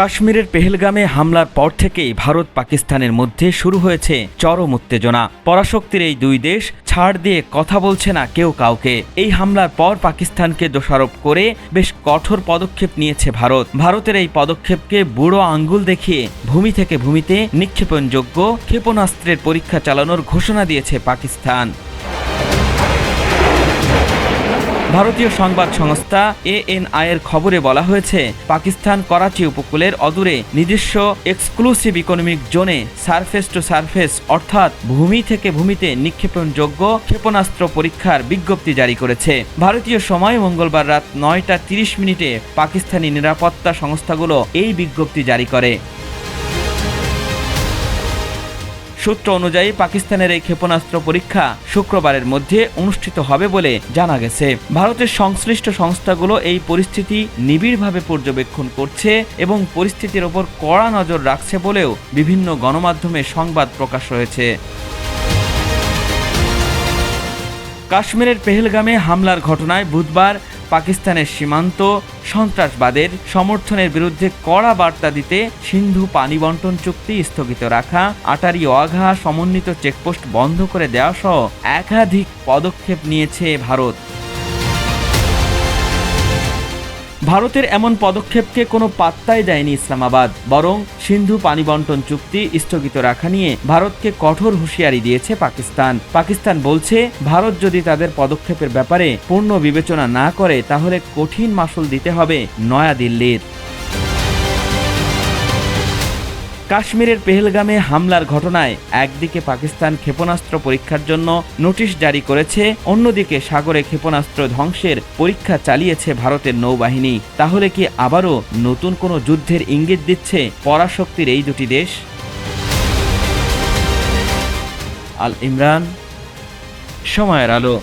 কাশ্মীরের পেহেলগামে হামলার পর থেকেই ভারত পাকিস্তানের মধ্যে শুরু হয়েছে চরম উত্তেজনা। পরাশক্তির এই দুই দেশ ছাড় দিয়ে কথা বলছে না কেউ কাউকে। এই হামলার পর পাকিস্তানকে দোষারোপ করে বেশ কঠোর পদক্ষেপ নিয়েছে ভারত। ভারতের এই পদক্ষেপকে বুড়ো আঙ্গুল দেখিয়ে ভূমি থেকে ভূমিতে নিক্ষেপণযোগ্য ক্ষেপণাস্ত্রের পরীক্ষা চালানোর ঘোষণা দিয়েছে পাকিস্তান। ভারতীয় সংবাদ সংস্থা এএনআই এর খবরে বলা হয়েছে, পাকিস্তান করাচি উপকূলের অদূরে নিজস্ব এক্সক্লুসিভ ইকোনমিক জোনে সারফেস টু সারফেস, অর্থাৎ ভূমি থেকে ভূমিতে নিক্ষেপণযোগ্য ক্ষেপণাস্ত্র পরীক্ষার বিজ্ঞপ্তি জারি করেছে। ভারতীয় সময় মঙ্গলবার রাত নয়টা তিরিশ মিনিটে পাকিস্তানি নিরাপত্তা সংস্থাগুলো এই বিজ্ঞপ্তি জারি করে। সূত্র অনুযায়ী পাকিস্তানের এই ক্ষেপণাস্ত্র পরীক্ষা শুক্রবারের মধ্যে অনুষ্ঠিত হবে বলে জানা গেছে। ভারতের সংশ্লিষ্ট সংস্থাগুলো এই পরিস্থিতি নিবিড়ভাবে পর্যবেক্ষণ করছে এবং পরিস্থিতির ওপর কড়া নজর রাখছে বলেও বিভিন্ন গণমাধ্যমে সংবাদ প্রকাশ হয়েছে কাশ্মীরের পেহেলগামে হামলার ঘটনায় বুধবার পাকিস্তানের সীমান্ত সন্ত্রাসবাদের সমর্থনের বিরুদ্ধে কড়া বার্তা দিতে সিন্ধু পানি বন্টন চুক্তি স্থগিত রাখা, আটারি ওয়াঘা সমন্বিত চেকপোস্ট বন্ধ করে দেওয়া সহ একাধিক পদক্ষেপ নিয়েছে ভারত। ভারতের এমন পদক্ষেপকে কোনো পাত্তাই দেয়নি ইসলামাবাদ, বরং সিন্ধু পানি বন্টন চুক্তি স্থগিত রাখা নিয়ে ভারতকে কঠোর হুঁশিয়ারি দিয়েছে পাকিস্তান। পাকিস্তান বলছে, ভারত যদি তাদের পদক্ষেপের ব্যাপারে পূর্ণ বিবেচনা না করে, তাহলে কঠিন মাসুল দিতে হবে নয়াদিল্লির। কাশ্মীরের পেহেলগামে হামলার ঘটনায় একদিকে পাকিস্তান ক্ষেপণাস্ত্র পরীক্ষার জন্য নোটিশ জারি করেছে, অন্যদিকে সাগরে ক্ষেপণাস্ত্র ধ্বংসের পরীক্ষা চালিয়েছে ভারতের নৌবাহিনী। তাহলে কি আবারও নতুন কোনো যুদ্ধের ইঙ্গিত দিচ্ছে পরাশক্তির এই দুটি দেশ? আল ইমরান, সময়ের আলো।